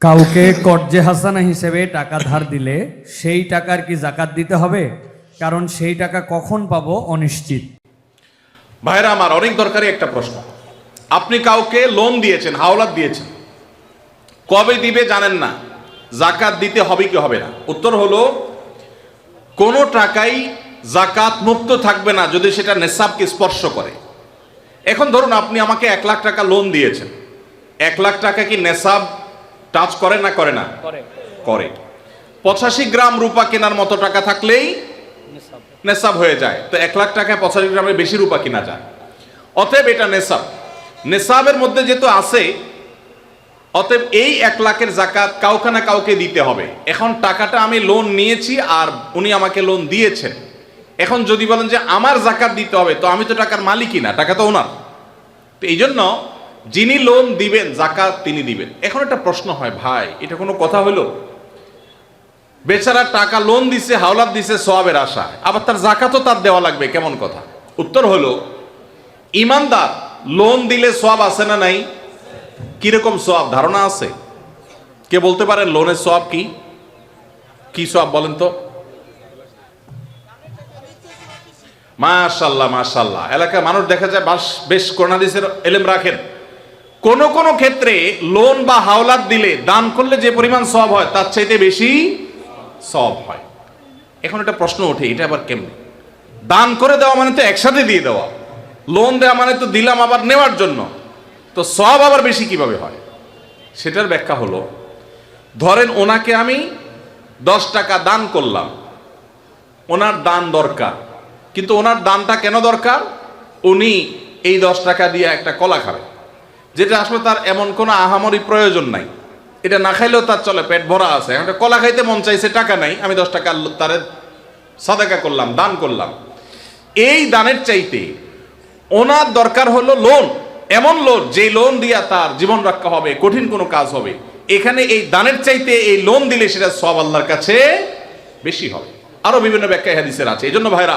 কাউকে কর্জে হাসানা হিসেবে টাকা ধার দিলে সেই টাকার কি জাকাত দিতে হবে? কারণ সেই টাকা কখন পাবো অনিশ্চিত। ভাইরা, আমার অনেক দরকারি একটা প্রশ্ন। আপনি কাউকে লোন দিয়েছেন, হাওলাত দিয়েছেন। কবে দিবে জানেন না। জাকাত দিতে হবে কি হবে না। উত্তর হলো, কোনো টাকাই জাকাত মুক্ত থাকবে না যদি সেটা নেশাবকে স্পর্শ করে। এখন ধরুন আপনি আমাকে এক লাখ টাকা লোন দিয়েছেন। এক লাখ টাকা কি নেশাব টাচ করে না করে না? করে। পঁচাশি গ্রাম রূপা কেনার মতো টাকা থাকলেই নেশাব। হয়ে যায়। তো এক লাখ টাকায় পঁচাশি গ্রামের বেশি রূপা কিনা যায়? অতএব এটা নেশাব। নেশাবের মধ্যে যেহেতু আছে অতএব এই এক লাখের জাকাত কাউকে না কাউকে দিতে হবে। এখন টাকাটা আমি লোন নিয়েছি আর উনি আমাকে লোন দিয়েছেন। এখন যদি বলেন যে আমার জাকাত দিতে হবে তো আমি তো টাকার মালিকই না টাকা তো ওনার। তো এই জন্য যিনি লোন দিবেন জাকাত তিনি দিবেন। এখন একটা প্রশ্ন হয়, ভাই, এটা কোনো কথা হলো বেচারা টাকা লোন দিছে, হাওলাত দিছে সবের আশা আবার তার জাকাতও তার দেওয়া লাগবে, কেমন কথা? উত্তর হলো, ইমানদার লোন দিলে সব আছে না নাই? কীরকম সব ধারণা আছে? কে বলতে পারেন লোনের সব কি? কি সব বলেন তো? মাশাল্লাহ মাশাল্লাহ। এলাকায় মানুষ দেখা যায়, বাস বেশ করোনাদিসের এলেম রাখেন। কোন কোন ক্ষেত্রে লোন বা হাওলাত দিলে দান করলে যে পরিমাণ সব হয়, তার চাইতে বেশি সব হয়। এখন একটা প্রশ্ন ওঠে, এটা আবার কেমনে? দান করে দেওয়া মানে তো একসাথে দিয়ে দেওয়া। লোন দেওয়া মানে তো দিলাম আবার নেওয়ার জন্য। তো সব আবার বেশি কীভাবে হয়? সেটার ব্যাখ্যা হলো, ধরেন ওনাকে আমি দশ টাকা দান করলাম, ওনার দান দরকার, কিন্তু ওনার দানটা কেন দরকার? উনি এই দশ টাকা দিয়ে একটা কলা খাবে। যেটা আসলে তার এমন কোনো আহামরি প্রয়োজন নাই। এটা না খাইলেও তার চলে, পেট ভরা আছে। এখন কলা খাইতে মন চাইছে, টাকা নাই, আমি দশ টাকা তার সাদাকা করলাম, দান করলাম। এই দানের চাইতে ওনার দরকার হলো লোন এমন লোন যে লোন দিয়া তার জীবন রক্ষা হবে, কঠিন কোনো কাজ হবে। এখানে এই দানের চাইতে এই লোন দিলে সেটা সব আল্লাহর কাছে বেশি হবে। আরও বিভিন্ন ব্যাখ্যা হাদিসের আছে। এই জন্য ভাইরা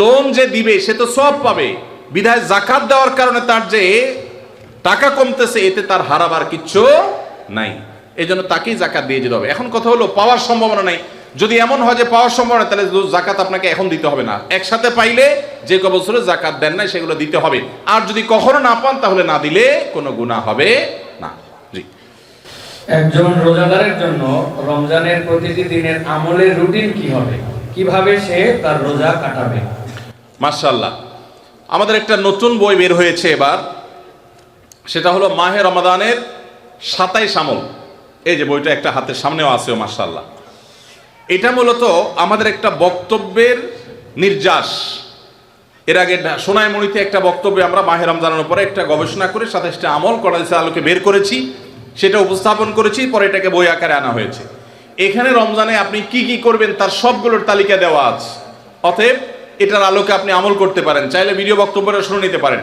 লোন যে দিবে, সে তো সব পাবে। বিধায় জাকাত দেওয়ার কারণে তার যে টাকা কমতেছে এতে তার হারাবার কিচ্ছু নাই। এই জন্য তাকেই জাকাত দিয়ে যেতে হবে। এখন কথা হলো পাওয়ার সম্ভাবনা নাই। যদি এমন হয় যে পাওয়ার সম্ভাবনা তাহলে জাকাত আপনাকে এখন দিতে হবে না। একসাথে পাইলে যে ক বছরে জাকাত দেন নাই সেগুলো দিতে হবে। আর যদি কখনো না পান তাহলে না দিলে কোনো গুণা হবে না। জি। একজন রোজাদারের জন্য রমজানের প্রতিটি দিনের আমলের রুটিন কি হবে? কীভাবে সে তার রোজা কাটাবে? মার্শাল্লাহ আমাদের একটা নতুন বই বের হয়েছে এবার। সেটা হলো মাহে রমাদানের সাতাইশ আমল। এই যে বইটা একটা হাতের সামনেও আছে মার্শাল্লাহ এটা মূলত আমাদের একটা বক্তব্যের নির্যাস। এর আগে সোনাইমণিতে একটা বক্তব্যে আমরা মাহে রমজানের উপরে একটা গবেষণা করে সাতাইশটা আমল করাদিসের আলোকে বের করেছি, সেটা উপস্থাপন করেছি, পরে এটাকে বই আকারে আনা হয়েছে। এখানে রমজানে আপনি কি কি করবেন তার সবগুলোর তালিকা দেওয়া আছে। অতএব এটার আলোকে আপনি আমল করতে পারেন। চাইলে ভিডিও বক্তব্যটা শুনে নিতে পারেন।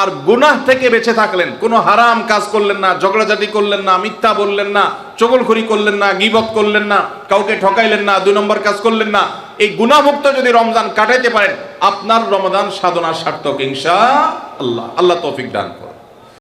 আর গুনাহ থেকে বেঁচে থাকলেন। কোনো হারাম কাজ করলেন না, ঝগড়াঝাটি করলেন না, মিথ্যা বললেন না, চগলখড়ি করলেন না, গিবত করলেন না, কাউকে ঠকাইলেন না দুই নম্বর কাজ করলেন না। এই গুণামুক্ত যদি রমজান কাটাইতে পারেন, আপনার রমজান সাধনা সার্থক ইনশা আল্লাহ আল্লাহ তৌফিক দান করুন।